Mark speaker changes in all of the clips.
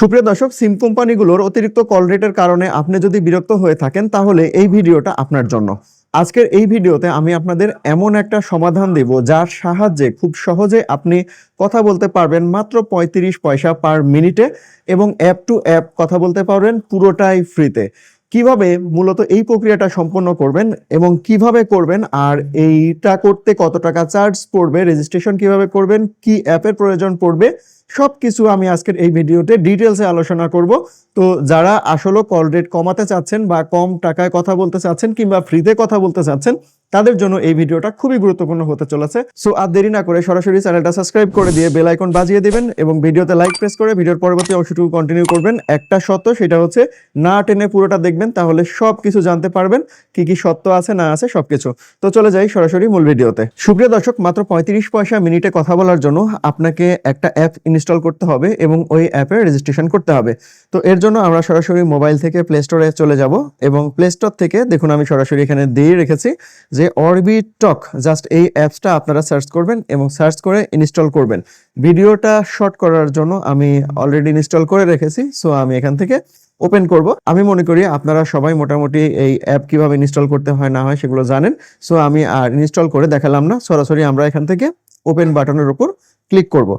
Speaker 1: সুপ্রিয় দর্শক, সিম কোম্পানিগুলোর অতিরিক্ত কল রেটের কারণে আপনি যদি বিরক্ত হয়ে থাকেন, তাহলে এই ভিডিওটা আপনার জন্য। আজকের এই ভিডিওতে আমি আপনাদের এমন একটা সমাধান দেব, যার সাহায্যে খুব সহজে আপনি কথা বলতে পারবেন মাত্র পঁয়ত্রিশ পয়সা পার মিনিটে এবং অ্যাপ টু অ্যাপ কথা বলতে পারবেন পুরোটাই ফ্রিতে। কীভাবে মূলত এই প্রক্রিয়াটা সম্পন্ন করবেন এবং কীভাবে করবেন আর এইটা করতে কত টাকা চার্জ পড়বে, রেজিস্ট্রেশন কীভাবে করবেন, কি অ্যাপের প্রয়োজন পড়বে সব কিছু আমি আজকের এই ভিডিওতে ডিটেলসে আলোচনা করব। তো যারা আসলে কল রেট কমাতে চাচ্ছেন বা কম টাকায় কথা বলতে চাচ্ছেন কিংবা ফ্রিতে কথা বলতে চাচ্ছেন, তাদের জন্য এই ভিডিওটা খুবই গুরুত্বপূর্ণ হতে চলেছে। সো আর দেরি না করে সরাসরি চ্যানেলটা সাবস্ক্রাইব করে দিয়ে বেল আইকন বাজিয়ে দিবেন এবং ভিডিওতে লাইক প্রেস করে ভিডিওর পরবর্তী অংশটুকু কন্টিনিউ করবেন। একটা সত্য, সেটা হচ্ছে না টেনে পুরোটা দেখবেন, তাহলে সব কিছু জানতে পারবেন কি কি সত্য আছে, না আছে সবকিছু। তো চলে যাই সরাসরি মূল ভিডিওতে। সুপ্রিয় দর্শক, মাত্র পঁয়ত্রিশ পয়সা মিনিটে কথা বলার জন্য আপনাকে একটা অ্যাপ ইনস্টল করতে হবে এবং ওই অ্যাপে রেজিস্ট্রেশন করতে হবে। তো এর জন্য আমরা সরাসরি মোবাইল থেকে প্লে স্টোরে চলে যাব এবং প্লে স্টোর থেকে দেখুন আমি সরাসরি এখানে দিয়ে রেখেছি যে অরবিট টক জাস্ট এই অ্যাপসটা আপনারা সার্চ করবেন এবং সার্চ করে ইনস্টল করবেন। ভিডিওটা শর্ট করার জন্য আমি অলরেডি ইনস্টল করে রেখেছি সো আমি এখান থেকে ওপেন করব। আমি মনে করি আপনারা সবাই মোটামুটি এই অ্যাপ কীভাবে ইনস্টল করতে হয়, না হয় সেগুলো জানেন সো আমি আর ইনস্টল করে দেখালাম না। সরাসরি আমরা এখান থেকে ওপেন বাটনের উপর ক্লিক করব।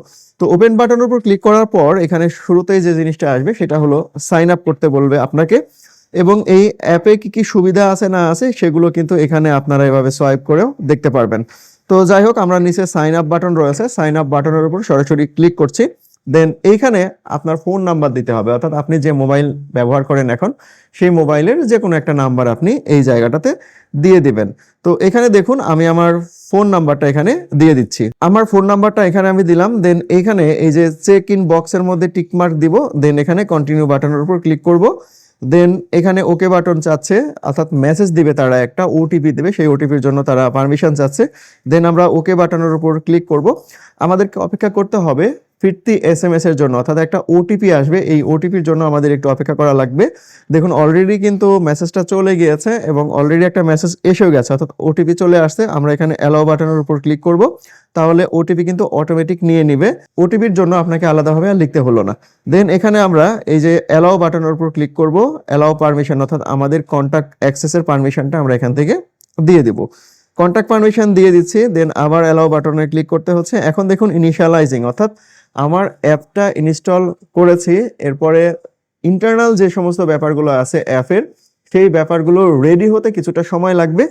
Speaker 1: তো ওপেন বাটনের উপর ক্লিক করার পর এখানে শুরুতেই যে জিনিসটা আসবে সেটা হলো সাইন আপ করতে বলবে আপনাকে এবং এই অ্যাপে কি কি সুবিধা আছে না আছে সেগুলো কিন্তু এখানে আপনারা এভাবে সোয়াইপ করেও দেখতে পারবেন। তো যাই হোক, আমরা নিচে সাইন আপ বাটন রয়েছে সাইন আপ বাটনের উপর সরাসরি ক্লিক করছি। দেন এইখানে আপনার ফোন নাম্বার দিতে হবে, অর্থাৎ আপনি যে মোবাইল ব্যবহার করেন এখন, সেই মোবাইলের যে কোনো একটা নাম্বার আপনি এই জায়গাটাতে দিয়ে দিবেন। তো এখানে দেখুন, আমি আমার ফোন নাম্বারটা এখানে দিয়ে দিচ্ছি। আমার ফোন নাম্বারটা এখানে আমি দিলাম দেন এখানে এই যে চেক ইন বক্সের মধ্যে টিকমার্ক দিব দেন এখানে কন্টিনিউ বাটনের উপর ক্লিক করব। দেন এখানে ওকে বাটন চাচ্ছে, অর্থাৎ মেসেজ দিবে তারা, একটা ওটিপি দেবে, সেই ওটিপির জন্য তারা পারমিশন চাচ্ছে। দেন আমরা ওকে বাটনের উপর ক্লিক করব। আমাদেরকে অপেক্ষা করতে হবে ফিরতি এস এম এস এর জন্য, অর্থাৎ একটা ওটিপি আসবে, এই ওটিপির জন্য আমাদের একটু অপেক্ষা করা লাগবে। দেখুন অলরেডি কিন্তু মেসেজটা চলে গিয়েছে এবং অলরেডি একটা মেসেজ এসেও গেছে, অর্থাৎ ওটিপি চলে আসছে। আমরা এখানে অ্যালাও বাটনের উপর ক্লিক করব, তাহলে ওটিপি কিন্তু অটোমেটিক নিয়ে নিবে। ওটিপির জন্য আপনাকে আলাদাভাবে আর লিখতে হলো না। দেন এখানে আমরা এই যে অ্যালাও বাটনের উপর ক্লিক করব অ্যালাও পারমিশন অর্থাৎ আমাদের কন্ট্যাক্ট অ্যাক্সেসের পারমিশনটা আমরা এখান থেকে দিয়ে দিব। কন্ট্যাক্ট পারমিশন দিয়ে দিচ্ছি দেন আবার অ্যালাও বাটনে ক্লিক করতে হচ্ছে। এখন দেখুন ইনিশিয়ালাইজিং অর্থাৎ আমার অ্যাপটা ইনস্টল করেছি, এরপরে ইন্টারনাল যে সমস্ত ব্যাপারগুলো আছে অ্যাপের, সেই ব্যাপারগুলো রেডি হতে কিছুটা সময় লাগবে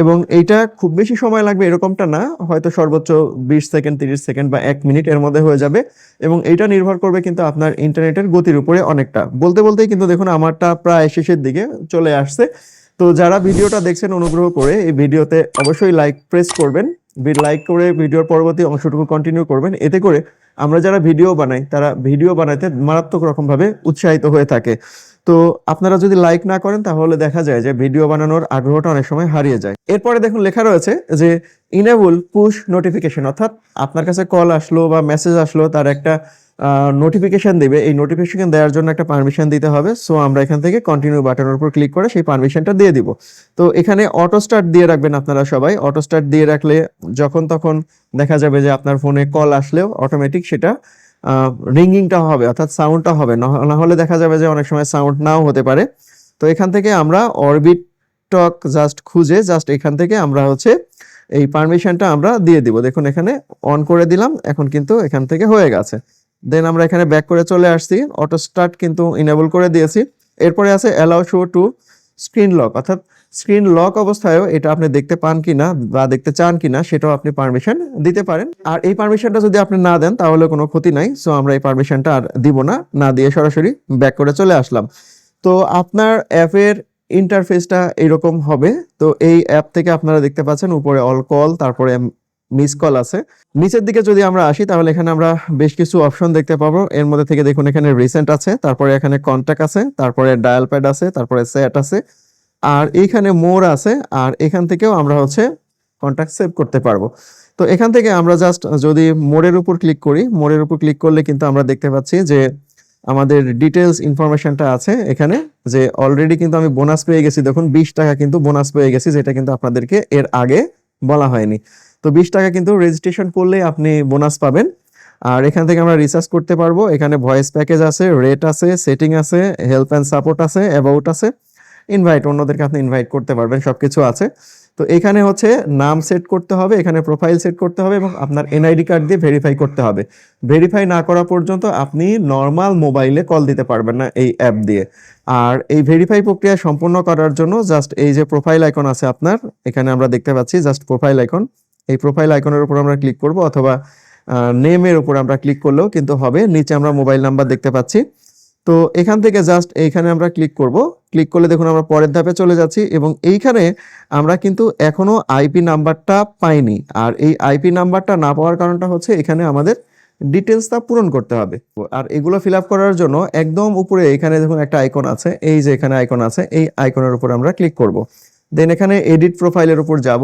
Speaker 1: এবং এইটা খুব বেশি সময় লাগবে এরকমটা না, হয়তো সর্বোচ্চ বিশ সেকেন্ড, তিরিশ সেকেন্ড বা এক মিনিট এর মধ্যে হয়ে যাবে এবং এইটা নির্ভর করবে কিন্তু আপনার ইন্টারনেটের গতির উপরে অনেকটা। বলতে বলতেই কিন্তু দেখুন আমারটা প্রায় শেষের দিকে চলে আসছে। তো যারা ভিডিওটা দেখছেন অনুগ্রহ করে এই ভিডিওতে অবশ্যই লাইক প্রেস করবেন। লাইক করে ভিডিওর পরবর্তী অংশটুকু কন্টিনিউ করবেন। এতে করে আমরা যারা ভিডিও বানাই, তারা ভিডিও বানাইতে মারাত্মক রকমভাবে উৎসাহিত হয়ে থাকে। তো আপনারা যদি লাইক না করেন, তাহলে দেখা যায় যে ভিডিও বানানোর আগ্রহটা অনেক সময় হারিয়ে যায়। এরপরে দেখুন লেখা রয়েছে যে ইনেবল পুশ নোটিফিকেশন অর্থাৎ আপনার কাছে কল আসলো বা মেসেজ আসলো, তার একটা নোটিফিকেশন দেবে। এই নোটিফিকেশান দেওয়ার জন্য একটা পারমিশন দিতে হবে। সো আমরা এখান থেকে কন্টিনিউ বাটনের উপর ক্লিক করে সেই পারমিশনটা দিয়ে দিব। তো, এখানে অটো স্টার্ট দিয়ে রাখবেন আপনারা সবাই। অটো স্টার্ট দিয়ে রাখলে যখন তখন দেখা যাবে যে আপনার ফোনে কল আসলেও অটোমেটিক সেটা রিঙ্গিংটা হবে, অর্থাৎ সাউন্ডটা হবে। না- হলে দেখা যাবে যে অনেক সময় সাউন্ড নাও হতে পারে। তো, এখান থেকে আমরা অরবিট টক জাস্ট খুঁজে জাস্ট এখান থেকে আমরা হচ্ছে এই পারমিশনটা আমরা দিয়ে দিব। দেখুন, এখানে অন করে দিলাম। এখন কিন্তু এখান থেকে হয়ে গেছে। দেন আমরা এখানে ব্যাক করে চলে আসছি। অটো স্টার্ট কিন্তু ইনেবল করে দিয়েছি। এরপরে আছে allow show to screen lock অর্থাৎ স্ক্রিন লক অবস্থায়ও এটা আপনি দেখতে পান কিনা বা দেখতে চান কিনা সেটাও আপনি পারমিশন দিতে পারেন। আর এই পারমিশনটা যদি আপনি না দেন, তাহলে কোনো ক্ষতি নাই। সো আমরা এই পারমিশনটা আর দিব না। না দিয়ে সরাসরি ব্যাক করে চলে আসলাম। তো আপনার অ্যাপের ইন্টারফেসটা এরকম হবে। তো এই অ্যাপ থেকে আপনারা দেখতে পাচ্ছেন উপরে অল কল তারপরে মিস কল আছে। নিচের দিকে যদি আমরা আসি, তাহলে এখানে আমরা বেশ কিছু অপশন দেখতে পাবো। এর মধ্যে থেকে দেখুন এখানে রিসেন্ট আছে, তারপরে এখানে কন্ট্যাক্ট আছে, তারপরে ডায়াল প্যাড আছে, তারপরে স্যাট আছে, আর এইখানে মোর আছে, আর এখান থেকেও আমরা হচ্ছে কন্ট্যাক্ট সেভ করতে পারব। তো এখান থেকে আমরা জাস্ট যদি মোড়ের উপর ক্লিক করি মোড়ের উপর ক্লিক করলে কিন্তু আমরা দেখতে পাচ্ছি যে আমাদের ডিটেলস ইনফরমেশনটা আছে এখানে, যে অলরেডি কিন্তু আমি বোনাস পেয়ে গেছি। দেখুন, বিশ টাকা কিন্তু বোনাস পেয়ে গেছি, যেটা কিন্তু আপনাদেরকে এর আগে বলা হয়নি। তো বিশ টাকা কিন্তু রেজিস্ট্রেশন করলে আপনি বোনাস পাবেন। আর এখান থেকে আমরা রিসার্চ করতে পারব। এখানে ভয়েস প্যাকেজ আছে রেট আছে সেটিং আছে হেল্প অ্যান্ড সাপোর্ট আছে অ্যাবাউট আছে। ইনভাইট অন্যদেরকে আপনি ইনভাইট করতে পারবেন, সবকিছু আছে। তো এখানে হচ্ছে নাম সেট করতে হবে, এখানে প্রোফাইল সেট করতে হবে এবং আপনার এনআইডি কার্ড দিয়ে ভেরিফাই করতে হবে। ভেরিফাই না করা পর্যন্ত আপনি নর্মাল মোবাইলে কল দিতে পারবেন না এই অ্যাপ দিয়ে। আর এই ভেরিফাই প্রক্রিয়া সম্পূর্ণ করার জন্য জাস্ট এই যে প্রোফাইল আইকন আছে আপনার, এখানে আমরা দেখতে পাচ্ছি জাস্ট প্রোফাইল আইকন এই প্রোফাইল আইকনের উপর আমরা ক্লিক করব অথবা নেমের উপর আমরা ক্লিক করলেও কিন্তু হবে। নিচে আমরা মোবাইল নাম্বার দেখতে পাচ্ছি। তো এখান থেকে জাস্ট এইখানে আমরা ক্লিক করব। ক্লিক করলে দেখুন আমরা পরের ধাপে চলে যাচ্ছি এবং এইখানে আমরা কিন্তু এখনও আইপি নাম্বারটা পাইনি। আর এই আইপি নাম্বারটা না পাওয়ার কারণটা হচ্ছে এখানে আমাদের ডিটেলসটা পূরণ করতে হবে। আর এগুলো ফিল করার জন্য একদম উপরে এখানে দেখুন একটা আইকন আছে। এই যে এখানে আইকন আছে, এই আইকনের উপর আমরা ক্লিক করব। দেন এখানে এডিট প্রোফাইলের উপর যাব।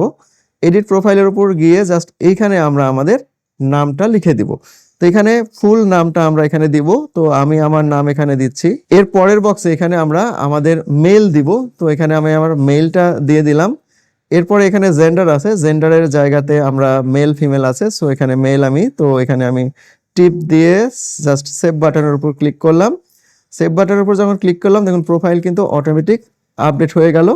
Speaker 1: এডিট প্রোফাইলের উপর গিয়ে জাস্ট এইখানে আমরা আমাদের নামটা লিখে দিব। তো এখানে ফুল নামটা আমরা এখানে দিব। তো আমি আমার নাম এখানে দিচ্ছি। এর পরের বক্সে এখানে আমরা আমাদের মেল দিব। তো এখানে আমি আমার মেলটা দিয়ে দিলাম। এরপরে এখানে জেন্ডার আছে। জেন্ডারের জায়গাতে আমরা মেল ফিমেল আছে। সো এখানে মেল আমি। তো এখানে আমি টিপ দিয়ে জাস্ট সেভ বাটনের উপর ক্লিক করলাম। সেভ বাটনের উপর যখন ক্লিক করলাম, দেখুন প্রোফাইল কিন্তু অটোমেটিক আপডেট হয়ে গেল।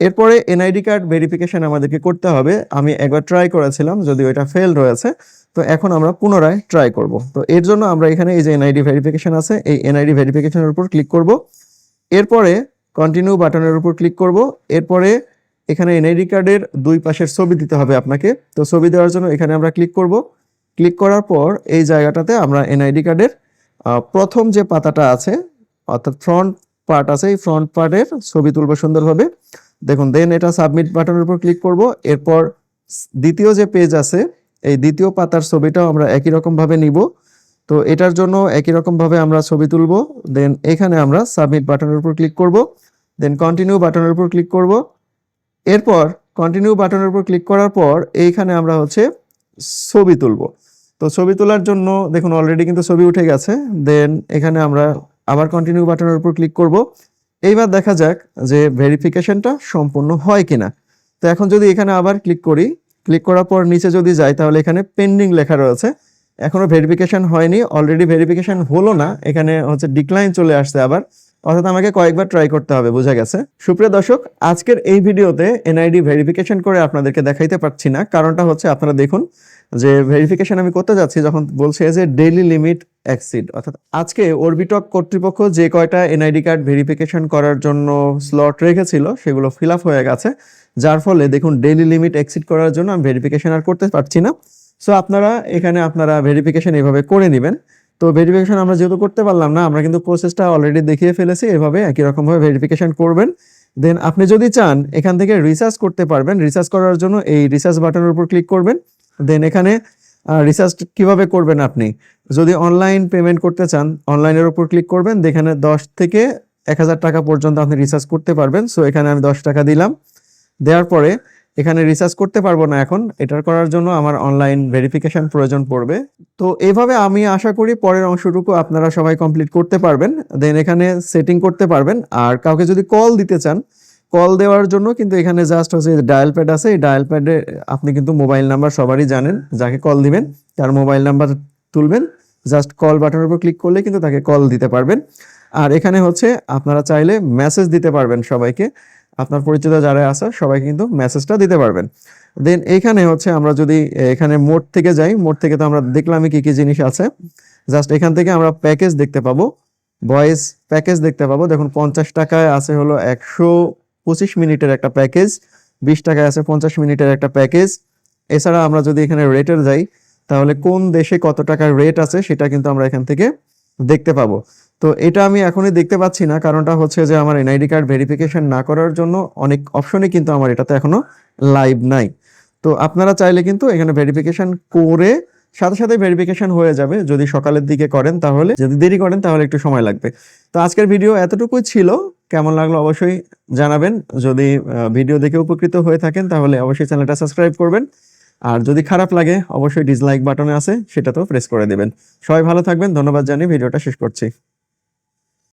Speaker 1: এরপরে এনআইডি কার্ড ভেরিফিকেশন আমাদেরকে করতে হবে। আমি একবার ট্রাই করেছিলাম যদি ওইটা ফেলড রয়েছে। তো এখন আমরা পুনরায় ট্রাই করব। তো এর জন্য আমরা এখানে এই যে এনআইডি ভেরিফিকেশন আছে, এই এনআইডি ভেরিফিকেশনের উপর ক্লিক করব। এরপরে কন্টিনিউ বাটনের উপর ক্লিক করব। এরপরে এখানে এনআইডি কার্ডের দুই পাশের ছবি দিতে হবে আপনাকে। তো ছবি দেওয়ার জন্য এখানে আমরা ক্লিক করব। ক্লিক করার পর এই জায়গাটাতে আমরা এনআইডি কার্ডের প্রথম যে পাতাটা আছে, অর্থাৎ ফ্রন্ট পার্ট আছে, এই ফ্রন্ট পার্টের ছবি তুলবো সুন্দরভাবে। দেখুন দেন এটা সাবমিট বাটনের উপর ক্লিক করব। এরপর দ্বিতীয় যে পেজ আছে, এই দ্বিতীয় পাতার ছবিটাও আমরা একই রকম ভাবে নিব। তো এটার জন্য একই রকম ভাবে আমরা ছবি তুলব। দেন এখানে আমরা সাবমিট বাটনের উপর ক্লিক করব। দেন কন্টিনিউ বাটনের উপর ক্লিক করব। এরপর কন্টিনিউ বাটনের উপর ক্লিক করার পর এইখানে আমরা হচ্ছে ছবি তুলব। তো ছবি তোলার জন্য, দেখুন অলরেডি কিন্তু ছবি উঠে গেছে। দেন এখানে আমরা আবার কন্টিনিউ বাটনের উপর ক্লিক করব। এইবার দেখা যাক যে ভেরিফিকেশনটা সম্পূর্ণ হয় কিনা। তো এখন যদি এখানে আবার ক্লিক করি ক্লিক করার পর নিচে যদি যাই, তাহলে এখানে পেন্ডিং লেখা রয়েছে। এখনও ভেরিফিকেশন হয়নি অলরেডি ভেরিফিকেশন হলো না, এখানে হচ্ছে ডিক্লাইন চলে আসছে আবার। অর্থাৎ আমাকে কয়েকবার ট্রাই করতে হবে, বোঝা গেছে। সুপ্রিয় দর্শক, আজকের এই ভিডিওতে এনআইডি ভেরিফিকেশন করে আপনাদেরকে দেখাইতে পারছি না, কারণটা হচ্ছে আপনারা দেখুন যে ভেরিফিকেশন আমি করতে যাচ্ছি, যখন বলছে যে ডেইলি লিমিট এক্সিড অর্থাৎ আজকে অরবিটক কর্তৃপক্ষ যে কয়টা এনআইডি কার্ড ভেরিফিকেশন করার জন্য স্লট রেখেছিল, সেগুলো ফিল আপ হয়ে গেছে। যার ফলে দেখুন ডেইলি লিমিট এক্সিড করার জন্য আমি ভেরিফিকেশন আর করতে পারছি না। সো আপনারা এখানে আপনারা ভেরিফিকেশন এভাবে করে নেবেন। তো ভেরিফিকেশন আমরা যেহেতু করতে পারলাম না, আমরা কিন্তু প্রসেসটা অলরেডি দেখিয়ে ফেলেছি, এভাবে একই রকমভাবে ভেরিফিকেশন করবেন। দেন আপনি যদি চান, এখান থেকে রিসার্চ করতে পারবেন। রিসার্চ করার জন্য এই রিসার্চ বাটনের উপর ক্লিক করবেন। দেন এখানে রিসার্চ কীভাবে করবেন আপনি? যদি অনলাইন পেমেন্ট করতে চান অনলাইনের উপর ক্লিক করবেন এখানে দশ থেকে এক হাজার টাকা পর্যন্ত আপনি রিসার্চ করতে পারবেন। সো এখানে আমি দশ টাকা দিলাম। দেওয়ার পরে, এখানে রিসার্চ করতে পারব না এখন। এটার করার জন্য আমার অনলাইন ভেরিফিকেশন প্রয়োজন পড়বে। তো এইভাবে আমি আশা করি পরের অংশটুকু আপনারা সবাই কমপ্লিট করতে পারবেন। দেন এখানে সেটিং করতে পারবেন। আর কাউকে যদি কল দিতে চান কল দেওয়ার জন্য কিন্তু এখানে জাস্ট হচ্ছে ডায়াল প্যাড আছে। এই ডায়াল প্যাডে আপনি কিন্তু মোবাইল নাম্বার সবারই জানেন, যাকে কল দিবেন, তার মোবাইল নাম্বার তুলবেন। জাস্ট কল বাটনের উপর ক্লিক করলে কিন্তু তাকে কল দিতে পারবেন। আর এখানে হচ্ছে আপনারা চাইলে মেসেজ দিতে পারবেন সবাইকে। আপনার পরিচিত যারা আছে সবাই কিন্তু মেসেজটা দিতে পারবেন। দেন এইখানে হচ্ছে আমরা যদি এখানে মোট থেকে যাই মোট থেকে তো আমরা দেখলামই কি কি জিনিস আছে। জাস্ট এখান থেকে আমরা প্যাকেজ দেখতে পাবো। ভয়েস প্যাকেজ দেখতে পাবো। দেখুন, পঞ্চাশ টাকায় আছে হলো একশো পঁচিশ মিনিটের একটা প্যাকেজ, বিশ টাকায় আছে পঞ্চাশ মিনিটের একটা প্যাকেজ। এছাড়া আমরা যদি এখানে রেটের যাই, তাহলে কোন দেশে কত টাকার রেট আছে সেটা কিন্তু আমরা এখান থেকে দেখতে পাবো। তো এটা আমি এখনই দেখতে পাচ্ছি না, কারণটা হচ্ছে যে আমার এনআইডি কার্ড ভেরিফিকেশন না করার জন্য অনেক অপশনই কিন্তু আমার এটাতে এখনও লাইভ নাই। তো আপনারা চাইলে কিন্তু এখানে ভেরিফিকেশন করে সাথে সাথে ভেরিফিকেশন হয়ে যাবে। যদি সকালের দিকে করেন তাহলে, যদি দেরি করেন তাহলে একটু সময় লাগবে। তো আজকের ভিডিও এতটুকুই ছিল। কেমন লাগল অবশ্যই জানাবেন। যদি ভিডিও দেখে উপকৃত হয়ে থাকেন, তাহলে অবশ্যই চ্যানেলটা সাবস্ক্রাইব করবেন। আর যদি খারাপ লাগে, অবশ্যই ডিসলাইক বাটনে আছে সেটা তো প্রেস করে দেবেন। সবাই ভালো থাকবেন, ধন্যবাদ জানিয়ে ভিডিওটা শেষ করছি।